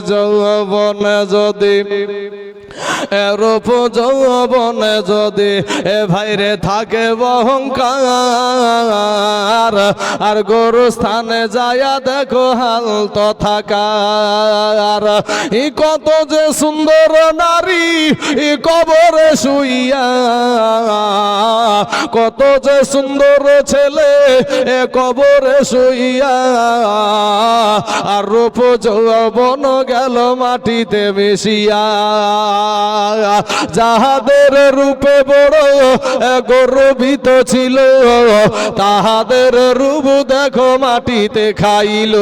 যৌবনে যদি এরূপ যৌবনে যদি এ ভাইরে থাকে অহংকার, আর গরু স্থানে যায়া দেখো হাল তো থাকার। ই কত যে সুন্দর নারী, ই কবরে শুইয়া। কত যে সুন্দর ছেলে, এ কবরে শুইয়া। আর রূপ যৌবন গেল মাটিতে মিশিয়া। যাহাদের রূপে বড় গর্বিত ছিল তাহাদের রূপ দেখো মাটিতে খাইল।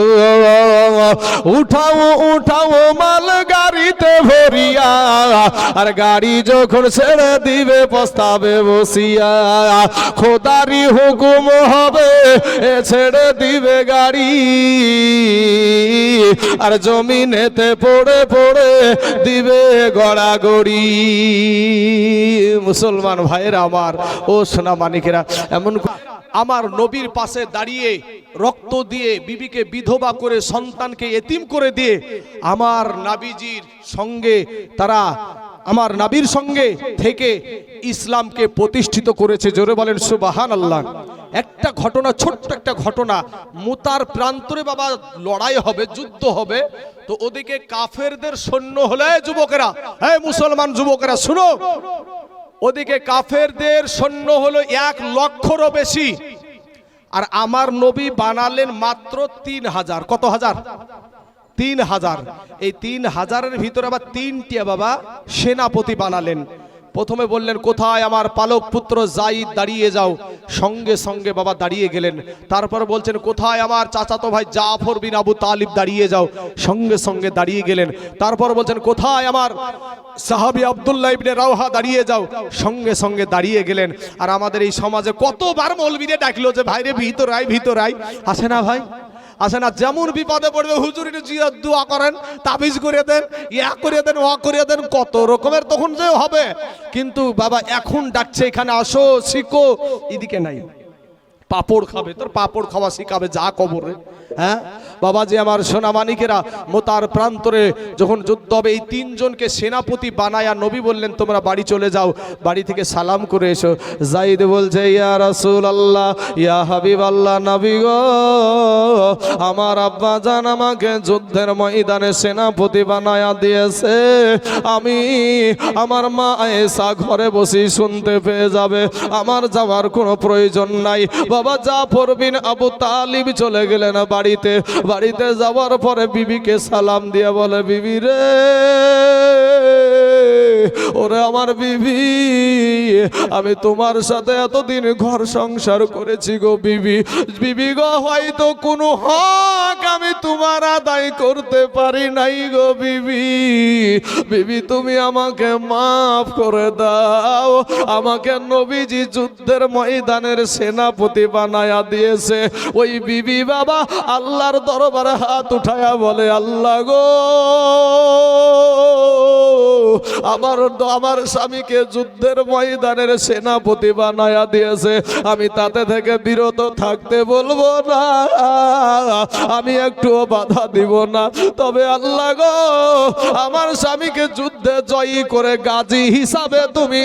উঠাও উঠাও মাল গাড়িতে ভরিয়া, আর গাড়ি যখন ছেড়ে দিবে, প্রস্তাবে বসিয়া, খোদারি হুকুম হবে, এ ছেড়ে দিবে গাড়ি। আর জমিনেতে পড়ে পড়ে দিবে গড়াগড়ি। মুসলমান ভাইয়েরা আমার, ও সোনা মানিকেরা, এমন আমার নবীর পাশে দাঁড়িয়ে রক্ত দিয়ে বিবিকে বিধবা করে সন্তানকে এতিম করে দিয়ে আমার নাবিজির সঙ্গে, তারা আমার নাবির সঙ্গে থেকে ইসলামকে প্রতিষ্ঠিত করেছে। জোরে বলেন সুবাহান আল্লাহ একটা ঘটনা, ছোট্ট একটা ঘটনা। মুতার প্রান্তরে বাবা লড়াই হবে, যুদ্ধ হবে। তো ওদিকে কাফেরদের সৈন্য হলে যুবকেরা হ্যাঁ মুসলমান যুবকেরা, শুনো। ওদিকে কাফেরদের সৈন্য হলো এক লক্ষরও বেশি। আর আমার নবী বানালেন মাত্র তিন হাজার। কত হাজার? তিন হাজার। এই তিন হাজারের ভিতরে আবার তিনটি বাবা সেনাপতি বানালেন। প্রথমে বললেন, কোথায় আমার পালক পুত্র জাইদ দাঁড়িয়ে যাও? সঙ্গে সঙ্গে বাবা দাঁড়িয়ে গেলেন। তারপর বলছেন, কোথায় আমার চাচাতো ভাই জাফর বিন আবু তালিব দাঁড়িয়ে যাও? সঙ্গে সঙ্গে দাঁড়িয়ে গেলেন। তারপর বলছেন, কোথায় আমার সাহাবি আব্দুল্লাহ ইবনে রাওহা দাঁড়িয়ে যাও? সঙ্গে সঙ্গে দাঁড়িয়ে গেলেন। আর আমাদের এই সমাজে কতবার মৌলবীরে ডাকলো যে, ভাইরে, ভিতর আয় ভিতর আয়। আসে না ভাই। আসে না, যেমন বিপদে পড়বে, হুজুর জিয়ার দোয়া করেন, তাবিজ করিয়ে দেন, ইয়া করিয়ে দেন, ওয়া করিয়ে দেন, কত রকমের তখন যে হবে। কিন্তু বাবা, এখন ডাকছে এখানে, আসো, শিখো, এদিকে নাই। পাপড় খাবে, তোর পাপড় খাওয়া শিখাবে যা কবরে হ্যাঁ? বাবাজি আমার সোনা সোনামানিকেরা মোতার প্রান্তরে যখন যুদ্ধ হবে, এই তিনজনকে সেনাপতি বানায়া নবী বললেন, তোমরা বাড়ি চলে যাও, বাড়ি থেকে সালাম করে এসো। জাইদ বলছে, ইয়া রাসূল আল্লাহ ইয়া হাবিব আল্লাহ নবী গো, আমার আব্বা জান আমাকে যুদ্ধের ময়দানে সেনাপতি বানায়া দিয়েছে। আমি আমার মা এসা ঘরে বসে শুনতে পেয়ে যাবে। আমার যাওয়ার কোনো প্রয়োজন নাই। বাবা জাফর বিন আবু তালিব চলে গেলেন বাড়িতে। বাড়িতে যাওয়ার পরে বিবিকে সালাম দিয়ে বলে, বিবি রে ওরে আমার বিবি, আমি তোমার সাথে এতদিন ঘর সংসার করেছি গো বিবি। বিবি গো, হয়তো কোনো হক আমি তোমার আদায় করতে পারি নাই গো বিবি। বিবি, তুমি আমাকে মাফ করে দাও। আমাকে নবীজি যুদ্ধের ময়দানের সেনাপতি বানায়া দিয়েছে। ওই বিবি বাবা আল্লাহর দরবারে হাত উঠায়া বলে, আল্লাহ গো আমার আমার স্বামীকে যুদ্ধের ময়দানের সেনাপতি বানায়া দিয়েছে। আমি তাতে থেকে বিরত থাকতে বলব না। আমি একটুও বাধা দিব না। তবে আল্লাহ গো, আমার স্বামীকে যুদ্ধে জয়ী করে গাজী হিসাবে তুমি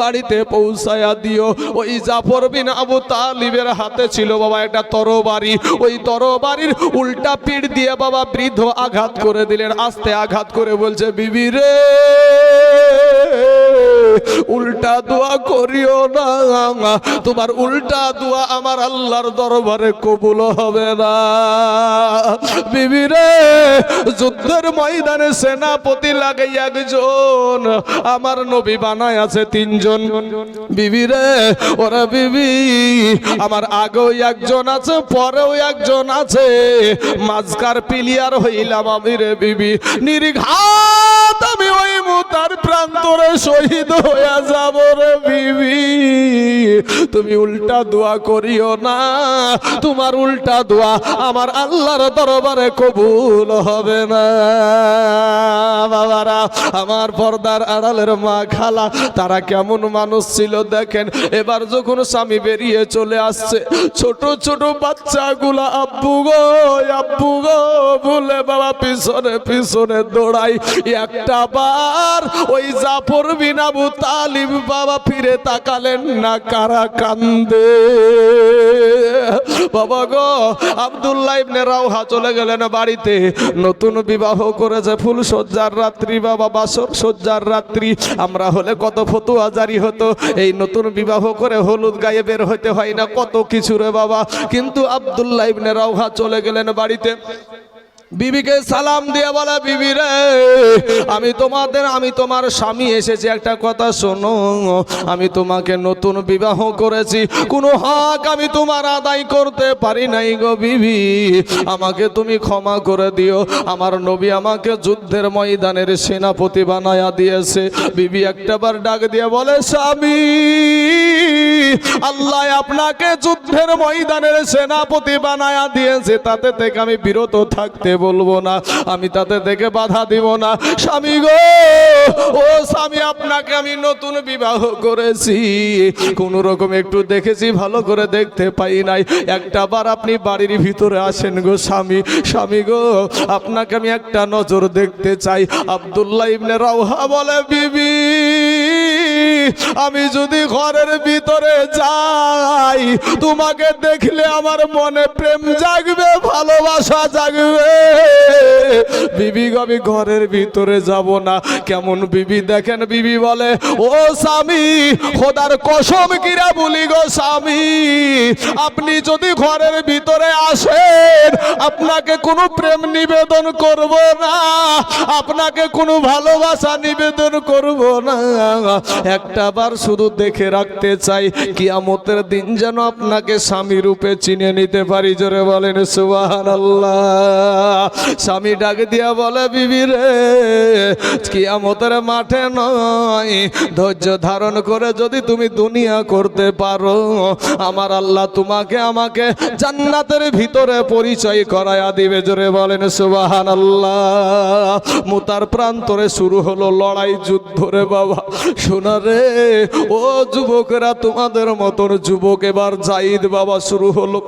বাড়িতে পৌঁছায়া দিও। ওই জাফর বিন আবু তালিবের হাতে ছিল বাবা একটা তরবারি। ওই তরবারির উল্টা পিঠ দিয়ে বাবা বৃদ্ধ আঘাত করে দিলেন। আস্তে আঘাত করে বলছে, বিবি রে উল্টা দোয়া করিও না। তোমার উল্টা দোয়া আমার আল্লাহর দরবারে কবুল হবে না। বিবি রে, যুদ্ধের ময়দানে সেনাপতি লাগে একজন। আমার নবী বানায় আছে তিনজন। বিবি রে, ওরা বিবি, আমার আগেও একজন আছে, পরেও একজন আছে। মাঝকার পিলিয়ার হইলাম আমি রে বিবি। নির্ঘাত আমি ওই মুতার প্রান্তরে শহীদ হয়ে যাব রে বিবি। তুমি উল্টা দোয়া করিও না। তোমার উল্টা দোয়া আমার আল্লাহর দরবারে কবুল হবে না। বাবারা, আমার পর্দার আড়ালের মা খালা, তারা কেমন মানুষ ছিল দেখেন। এবার যখন স্বামী বেরিয়ে চলে আসছে, ছোট ছোট বাচ্চাগুলা, আব্বু গো আব্বু গো, বলে বাবা পিছনে পিছনে দৌড়াই, একটা বার ওই জাফর বিন আবু তালিব বাবা ফিরে তাকালেন না, কারা কান্দে? বাবা গো, আব্দুল্লাহ ইবনে রাওহা চলে গেলেন বাড়িতে। নতুন বিবাহ করেছে ফুল সজ্জার রাত্রি, বাবা বাসর সজ্জার রাত্রি। আমরা হলে কত ফতুয়া জারি হতো। এই নতুন বিবাহ করে হলুদ গায়ে বের হইতে হয় না, কত কিছু রে বাবা। কিন্তু আব্দুল্লাহ ইবনে রাওহা চলে গেলেন বাড়িতে। বিবিকে সালাম দিয়ে বলে, বিবি রে, আমি তোমাদের, আমি তোমার স্বামী এসেছি, একটা কথা শোনো। আমি তোমাকে নতুন বিবাহ করেছি। কোনো হক আমি তোমার আদায় করতে পারি নাই গো বিবি। আমাকে তুমি ক্ষমা করে দিও। আমার নবী আমাকে যুদ্ধের ময়দানের সেনাপতি বানায়া দিয়েছে। বিবি একটাবার ডাক দিয়ে বলে, স্বামী, আল্লাহ আপনাকে যুদ্ধের ময়দানের সেনাপতি বানায়া দিয়েছে। তাতে থেকে আমি বিরত থাকতে বলব না, আমি তাতে থেকে বাধা দিব না। স্বামী গো, ও স্বামী, আপনাকে আমি নতুন বিবাহ করেছি। কোন রকম একটু দেখেছি, ভালো করে দেখতে পাই নাই। একটা বার আপনি বাড়ির ভিতরে আসেন গো স্বামী। স্বামী গো, আপনাকে আমি একটা নজর দেখতে চাই। আব্দুল্লাহ ইবনে রাওহা বলে, বিবি। আমি যদি ঘরের ভিতরে যাই, তোমাকে দেখলে আমার মনে প্রেম জাগবে, ভালোবাসা জাগবে। বিবি আমি ঘরের ভিতরে যাব না। কেমন বিবি দেখেন, বিবি বলে, ও স্বামী, খোদার কসম কিরা বলি গো স্বামী, আপনি যদি ঘরের ভিতরে আসেন, আপনাকে কোনো প্রেম নিবেদন করব না, আপনাকে কোনো ভালোবাসা নিবেদন করব না। একটা বার শুধু দেখে রাখতে চাই। কিয়ামতের দিন যেন আপনাকে স্বামী রূপে চিনে নিতে পারি। জোরে বলেন সুবাহান স্বামী ডাক দিয়া বলে, বিবি রে, কিয়ামতের মাঠে নয়। ধৈর্য ধারণ করে যদি তুমি দুনিয়া করতে পারো, আমার আল্লাহ তোমাকে আমাকে জান্নাতের ভিতরে পরিচয় করায়া দিবে। জোরে বলেন সুবাহান আল্লাহ মুতার প্রান্তরে শুরু হলো লড়াই, যুদ্ধ রে বাবা। শোনা রে ও যুবকেরা তোমাদের মতন যুবক এবার জাইদ বাবা শুরু হলো।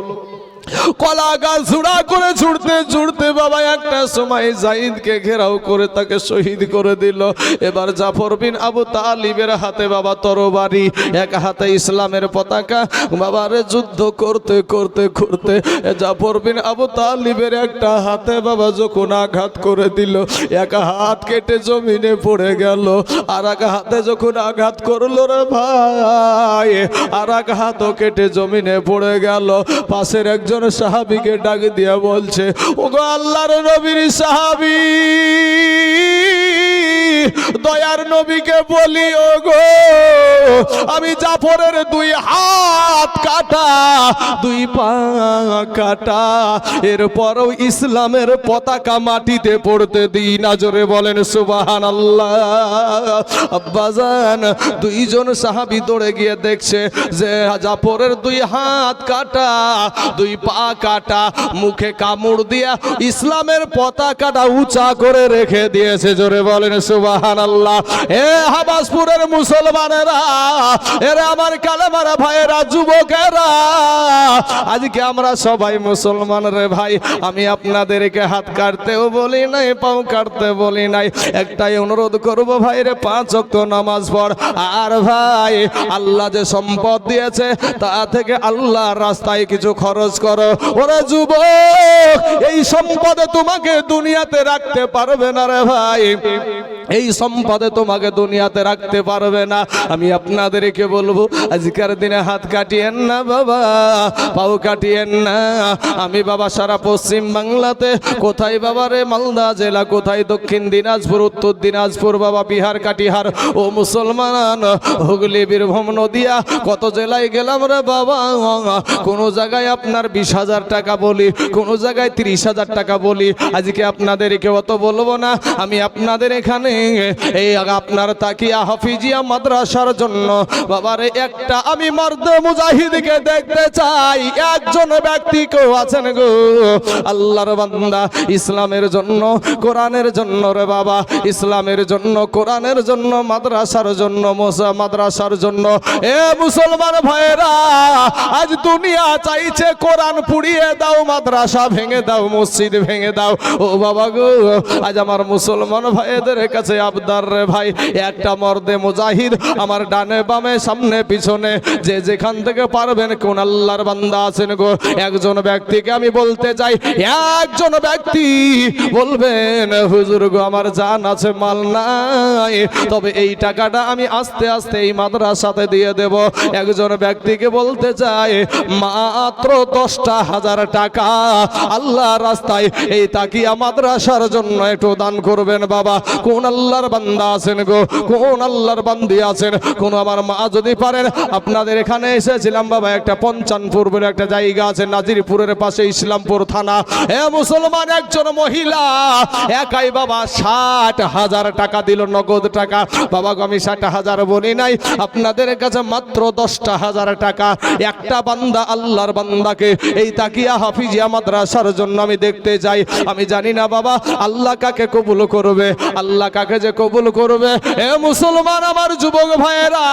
কলা গাছ ঝুড়া করে ছুটতে ছুটতে বাবা একটা সময় জাইদকে ঘেরাও করে তাকে শহীদ করে দিল। এবার জাফর বিন আবু তালিবের হাতে বাবা তরবারি, এক হাতে ইসলামের পতাকা। বাবারে যুদ্ধ করতে করতে করতে জাফর বিন আবু তালিবের একটা হাতে বাবা যখন আঘাত করে দিল, এক হাত কেটে জমিনে পড়ে গেল, আর এক হাতে যখন আঘাত করল রে ভাই, আর এক হাতও কেটে জমিনে পড়ে গেল। পাশের একজন সাহাবিকে ডাক দিয়া বলছে ওগো আল্লাহর নবীর সাহাবি! দয়ার নবীকে বলি, ওগো, আমি জাফরের দুই হাত কাটা, দুই পা কাটা, এরপরও ইসলামের পতাকা মাটিতে পড়তে দিই না। জোরে বলেন সুবাহান আল্লাহ আব্বাজান দুইজন সাহাবি দৌড়ে গিয়ে দেখছে যে জাফরের দুই হাত কাটা, দুই পা কাটা, মুখে কামড় দিয়া ইসলামের পতাকাটা উঁচা করে রেখে দিয়েছে। জোরে বলেন সুবাহান আল্লাহ এ হাবাসপুরের মুসলমানেরা, এরা আমার কালেমারা ভাইয়েরা, যুবকেরা। আজকে আমরা সবাই মুসলমান রে ভাই, আমি আপনাদেরকে হাত কাটতেও বলি নাই, পাও কাটতে বলি নাই। একটাই অনুরোধ করব ভাই রে, পাঁচ অক্ত নামাজ পড়। আর ভাই, আল্লাহ যে সম্পদ দিয়েছে, তা থেকে আল্লাহর রাস্তায় কিছু খরচ করো। ওরে যুবক, এই সম্পদে তোমাকে দুনিয়াতে রাখতে পারবে না রে ভাই। এই সম্পদে তোমাকে দুনিয়াতে রাখতে পারবে না। আমি আপনাদেরকে বলব, আজকের দিনে হাত কাটিয়েন না বাবা, পাও কাটিয়েন না। আমি বাবা, সারা পশ্চিম বাংলাতে, কোথায় বাবা রে মালদা জেলা, কোথায় দক্ষিণ দিনাজপুর, উত্তর দিনাজপুর বাবা, বিহার, কাটিহার, ও মুসলমান, হুগলি, বীরভূম, নদিয়া, কত জেলায় গেলাম রে বাবা? কোনো জায়গায় আপনার বিশ হাজার টাকা বলি, কোনো জায়গায় তিরিশ হাজার টাকা বলি, আজকে আপনাদেরকে অত বলব না। আমি আপনাদের এখানে এই আপনার তাকিয়া হাফিজিয়া মাদ্রাসার জন্য। বাবারে, একটা আমি মার্দ মুজাহিদকে দেখতে চাই। একজন ব্যক্তি কেউ আছেন গো? আল্লাহর বান্দা, ইসলামের জন্য, কোরআনের জন্য রে বাবা। ইসলামের জন্য, কোরআনের জন্য, মাদ্রাসার জন্য, মোসা মাদ্রাসার জন্য। এ মুসলমান ভাইরা আজ দুনিয়া চাইছে কোরআন পুড়িয়ে দাও, মাদ্রাসা ভেঙে দাও, মসজিদ ভেঙে দাও। ও বাবা গো, আজ আমার মুসলমান ভাইদের কাছে আবদার রে ভাই, একটা মর্দে মুজাহিদ আমার ডানে বামে, সামনে পিছনে, যে যেখান থেকে পারবেন কোন আল্লাহর বান্দা আছেন গো। একজন ব্যক্তিকে আমি বলতে চাই, একজন ব্যক্তি বলবেন, হুজুর গো, আমার জান আছে, মাল নাই, তবে এই টাকাটা আমি আস্তে আস্তে এই মাদ্রাসাতে দিয়ে দেব। একজন ব্যক্তিকে বলতে চাই, মাত্র দশটা হাজার টাকা আল্লাহ রাস্তায় এই তাকিয়া মাদ্রাসার জন্য একটু দান করবেন বাবা। কোন আল্লাহর বান্দা আছেন গো, কোন আল্লাহর বান্দি আছেন, কোন আমার মা যদি পারেন। আপনাদের এখানে এসেছিলাম বাবা, একটা পঞ্চানপুর বলে একটা জায়গা আছে, নাজিরপুরের পাশে ইসলামপুর থানা। এ মুসলমান একজন মহিলা, একাই বাবা ষাট হাজার টাকা দিল, নগদ টাকা। বাবা আমি ষাট হাজার বলি নাই, আপনাদের কাছে মাত্র দশটা হাজার টাকা। একটা বান্দা আল্লাহর বান্দাকে এই তাকিয়া হাফিজিয়া মাদ্রাসার জন্য আমি দেখতে যাই আমি জানি না বাবা, আল্লাহ কাকে কবুল করবে? আল্লাহ কাকে যে কবুল করবে? এ মুসলমান আমার যুবক ভাইয়েরা,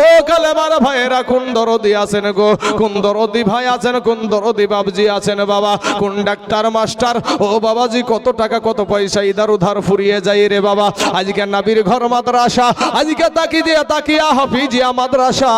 ও কালেমার ভাইয়েরা, কোন দরদি আছেন গো? কোন দরদি ভাই আছেন, কোন দরদি বাবজি আছেন বাবা? কোন ডাক্তার, মাস্টার? ও বাবাজি, কত টাকা, কত পয়সা ইধার উধার ফুরিয়ে যাই রে বাবা? আজকে নাবির ঘর মাদ্রাসা, আজকে তাকি দিয়া তাকিয়া হাফিজিয়া মাদ্রাসা।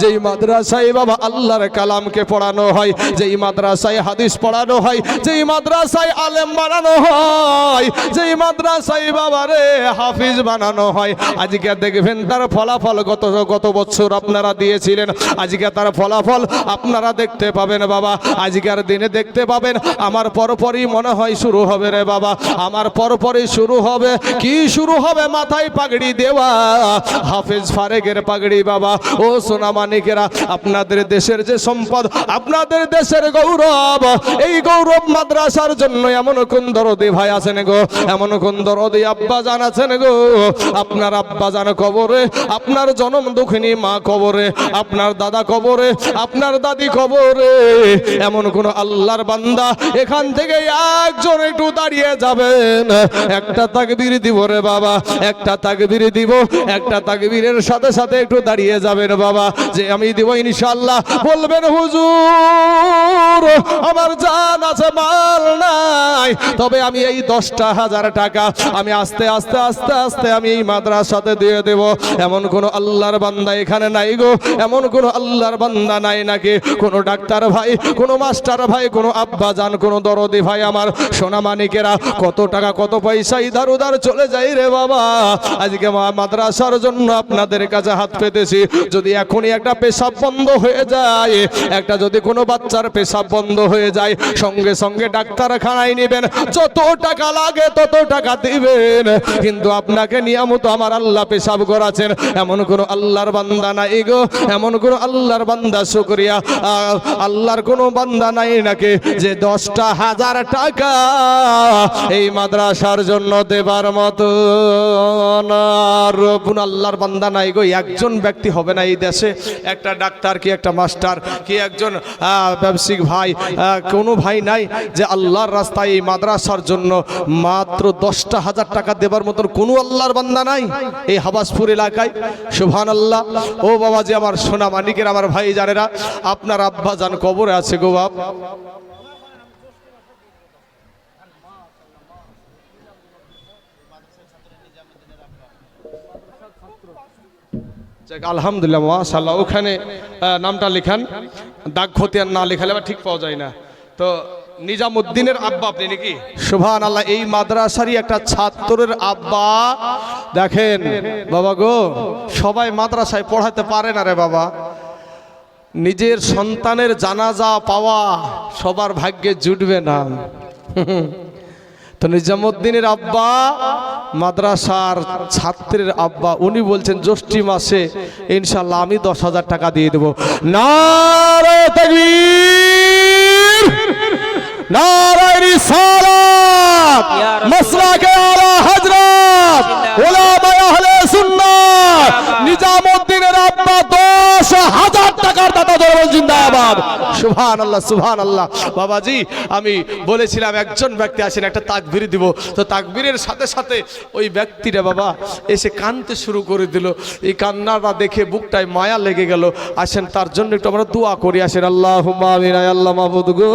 যেই মাদ্রাসায় বাবা আল্লাহর কালামকে পড়ানো হয়, যেই মাদ্রাসায় হাদিস পড়ানো হয়, যেই মাদ্রাসায় আলেম বানানো হয়, যেই মাদ্রাসায় বাবা রে হাফিজ বানানো হয়। আজকে দেখবেন তার ফলাফল গত গত বছর আপনারা দিয়েছিলেন। আজকে তার ফলাফল আপনারা দেখতে পাবেন বাবা। আজকের দিনে দেখতে পাবেন, আমার পরপরই মনে হয় শুরু হবে রে বাবা। আমার পরপরই শুরু হবে। কি শুরু হবে মাথায় পাগড়ি দেওয়া। হাফেজ ফারেকের পাগড়ি বাবা। ও সোনা মানিকেরা, আপনাদের দেশের যে সম্পদ, আপনাদের দেশের গৌরব। এই গৌরব মাদ্রাসার জন্য এমন কোন দরদি ভাই আছেন গো? এমন কোন দরদি আব্বা জান আছেন গো। আপনার আব্বা জান কবরে, আপনার জনম দুঃখিনী মা কবরে, আপনার দাদা কবরে, আপনার দাদি কবরে। এমন কোন আল্লাহর বান্দা এখান থেকে একজন একটু দাঁড়িয়ে যাবেন। একটা তাকবীর দিব রে বাবা, একটা তাকবীর দিব, একটা তাকবীরের সাথে সাথে একটু দাঁড়িয়ে যাবেন বাবা। যে আমি দিব ইনশাআল্লাহ, বলবেন, হুজুর, আমার জান আছে, মাল নাই। তবে আমি এই দশটা হাজার টাকা আমি আস্তে আস্তে আস্তে আস্তে আস্তে আমি এই মাদ্রাসাতে দিয়ে দেব। এমন কোন আল্লাহর বান্দা এখানে নাই গো। এমন কোন আল্লাহর বান্দা নাই নাকি? কোন ডাক্তার ভাই, কোন মাস্টার ভাই, কোন আব্বা জান কোন দরদি ভাই আমার। সোনা মানিকেরা, কত টাকা, কত পয়সা ইধার উধার চলে যাই রে বাবা। আজকে মাদ্রাসার জন্য আপনাদের কাছে হাত পেতেছি। যদি এখনই একটা পেশাব বন্ধ হয়ে যায়, একটা যদি কোনো বাচ্চার পেশাব বন্ধ হয়ে যায়, সঙ্গে সঙ্গে ডাক্তারখানায় নেবেন। যত টাকা লাগে তত টাকা দিবেন। কিন্তু আপনাকে নিয়মিত আমার আল্লাহ পেশাব করাছেন। এমন কোনো আল্লাহর বান্দা নাই গো, এমন কোনো আল্লাহর বান্দা, শুকরিয়া। আল্লাহর কোনো বান্দা নাই নাকি যে দশটা হাজার টাকা এই মাদ্রাসার জন্য দেবার মতো আল্লাহর বান্দা নাই গো, একজন ব্যক্তি হবে না এই দেশে। একটা ডাক্তার কি, একটা মাস্টার কি, একজন ব্যবসায়িক ভাই কোনো ভাই নাই যে আল্লাহর রাস্তায় এই মাদ্রাসার জন্য মাত্র দশটা হাজার টাকা দেবার মতন কোনো আল্লাহর বান্দা নাই এই হাবাসপুর এলাকায়। সুভান আল্লাহ ও বাবা যে আমার সোনা মানিকের, আমার ভাই জানেরা, আপনার আব্বা জান কবরে আছে গো বাপ। আলহামদুলিল্লাহ মাশাল্লাহ ওখানে নামটা লেখান। দাগ খতিয়ান না লেখালে আবার ঠিক পাওয়া যায় না। তো নিজামুদ্দিনের আব্বা আপনি নাকি? সুভান আল্লাহ এই মাদ্রাসারই একটা ছাত্রের আব্বা। দেখেন, বাবা গো, সবাই মাদ্রাসায় পড়াতে পারে না রে বাবা। নিজের সন্তানের জানাজা পাওয়া সবার ভাগ্যে জুটবে না। তো নিজামুদ্দিনের আব্বা, মাদ্রাসার ছাত্রের আব্বা, উনি বলছেন, জ্যৈষ্ঠী মাসে ইনশাল্লাহ আমি দশ হাজার টাকা দিয়ে দেবো। তকবীর! নারে রিসালাত মাসলাকে আলা হযরত। উলামা আহলে সুন্নাত। নিজামউদ্দিনের আব্বা 10000 টাকার দাতা দরবার জিন্দাবাদ। সুবহানাল্লাহ সুবহানাল্লাহ। বাবাজি, আমি বলেছিলাম একজন ব্যক্তি আসেন, একটা তাকবির দিব। তো তাকবীরের সাথে সাথে ওই ব্যক্তিটা বাবা এসে কানতে শুরু করে দিল। এই কান্নাটা দেখে বুকটায় মায়া লেগে গেল। আসেন, তার জন্য একটু আমরা দোয়া করি। আসেন আল্লাহ আমিন আল্লাহ মাহবুদ গো।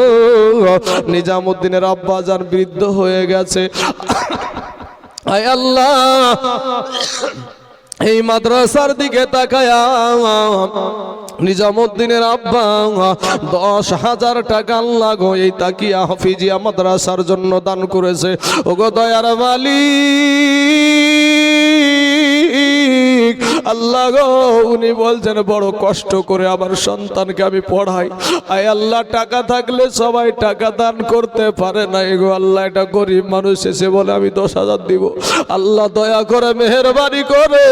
নিজামুদ্দিনের আব্বা যান বৃদ্ধ হয়ে গেছে। আয় আল্লাহ। এই মাদ্রাসার দিকে তাকায়া, নিজামুদ্দিনের আব্বা, দশ হাজার টাকা আল্লাহ গো, এই তাকিয়া হাফিজিয়া মাদ্রাসার জন্য দান করেছে। ওগো দয়ার মালিক। আল্লাহ গো, উনি বলছেন, বড় কষ্ট করে আমার সন্তানকে আমি পড়াই। আয় আল্লাহ, টাকা থাকলে সবাই টাকা দান করতে পারে না গো। আল্লাহ এটা গরিব মানুষ এসে বলে, আমি দশ হাজার দিব। আল্লাহ দয়া করে মেহরবানি করে।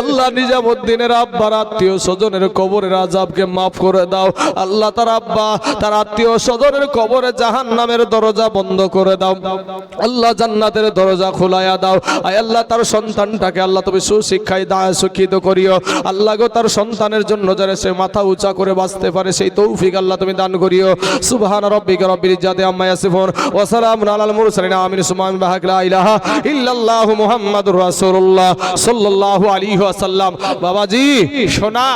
আল্লাহ নিজামুদ্দিনের আব্বার আত্মীয় স্বজনের কবরের আজাবকে মাফ করে দাও। আল্লাহ তার আব্বা, তার আত্মীয় স্বজনের কবরে জাহান নামের দরজা বন্ধ করে দাও। আল্লাহ জান্নাতের দরজা খোলায়া দাও। আয় আল্লাহ, তার সন্তানটাকে আল্লাহ তুমি সুশিক্ষায় দায় শিক্ষিত করিও। আল্লাহ তার সন্তানের জন্য যারা সে মাথা উঁচা করে বাঁচতে পারে, সেই তৌফিক আল্লাহ তুমি দান করিও। সুবহান রব্বিকা রব্বিল ইজ্জাতি আম্মা ইয়াসিফুন, ওয়া সালামুন আলাল মুরসালিন। আমিন, সুবহান বাহাক লা ইলাহা ইল্লাল্লাহু মুহাম্মাদুর রাসূলুল্লাহ সাল্লাল্লাহু আলাইহি ওয়াসাল্লাম। বাবাজি সোনা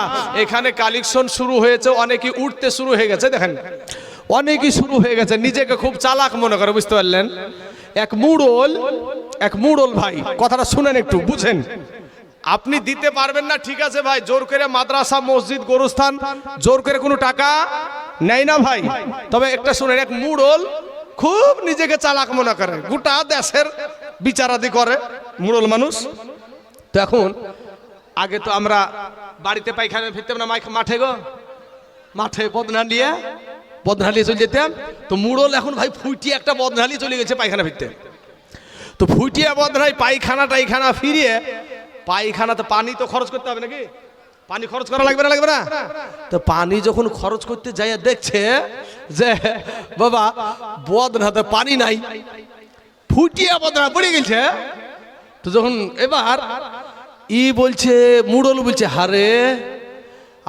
এখানে কালেকশন শুরু হয়েছে, অনেকে উঠতে শুরু হয়ে গেছে, দেখেন। অনেকই শুরু হয়ে গেছে, নিজেকে খুব চালাক মনে করে, বুঝতে পারলেন? এক মুড়ল এক মুড়ল ভাই, কথাটা শুনেন একটু, বুঝেন। আপনি দিতে পারবেন না, ঠিক আছে ভাই, জোর করে মাদ্রাসা, মসজিদ, গোরস্থান, জোর করে কোনো টাকা নেয় না ভাই। তবে একটা শুনেন, এক মুড়ল খুব নিজেকে চালাক মনে করে, গোটা দেশের বিচারাদি করে, মুড়ল মানুষ। তো এখন, আগে তো আমরা বাড়িতে পায়খানা ফিরতাম না মাঠে গো। মাঠে বদনা নিয়ে বদনা নিয়ে চলে যেতাম। তো মুড়ল এখন ভাই ফুটিয়ে একটা বদনা নিয়ে চলে গেছে পায়খানা ফিরতে। তো ফুটিয়ে বদনায় পায়খানা টাইখানা ফিরিয়ে পায়খানাতে পানি তো খরচ করতে হবে নাকি? পানি খরচ করা লাগবে না লাগবে না? তো পানি যখন খরচ করতে যাই দেখছে যে, বাবা বদনাতে পানি নাই, ফুটিয়ে বদনা পড়ে গেছে। তো যখন এবার ই বলছে, মুড়ল বলছে, হারে,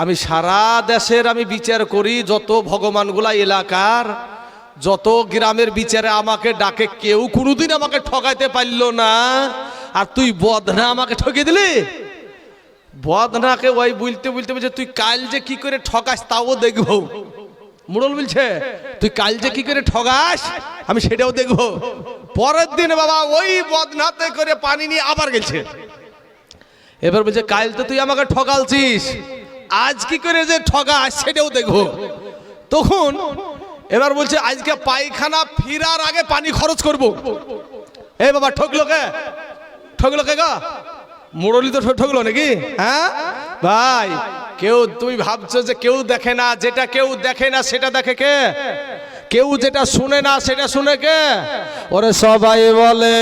আমি সারা দেশের আমি বিচার করি, যত ভগবানগুলা এলাকার, যত গ্রামের বিচারে আমাকে ডাকে, কেউ কোনোদিন আমাকে ঠকাইতে পারল না। আর তুই বদনা আমাকে ঠকিয়ে দিলি? বদনাকে ওই বলতে বলতে বলছে তুই কাল যে কি করে ঠকাস তাও দেখব। মুড়ল বলছে, তুই কাল যে কি করে ঠগাস আমি সেটাও দেখব। পরের দিন বাবা ওই বদনাতে করে পানি নিয়ে আবার গেছে। এবার বলছে, কাল তো তুই আমাকে ঠকালছিস, আজ কি করে যে ঠগাস সেটাও দেখব। তখন এবার বলছে, আজকে পায়খানা ফিরার আগে পানি খরচ করব। এ বাবা, ঠকলো কে? ঠকলো কে গা? মুরলি তো ঠকলো নাকি? হ্যাঁ? ভাই, কেউ, তুমি ভাবছ যে কেউ দেখে না, যেটা কেউ দেখে না সেটা দেখে কে? কেউ যেটা শুনে না সেটা শুনে কে? ওরে সবাই বলে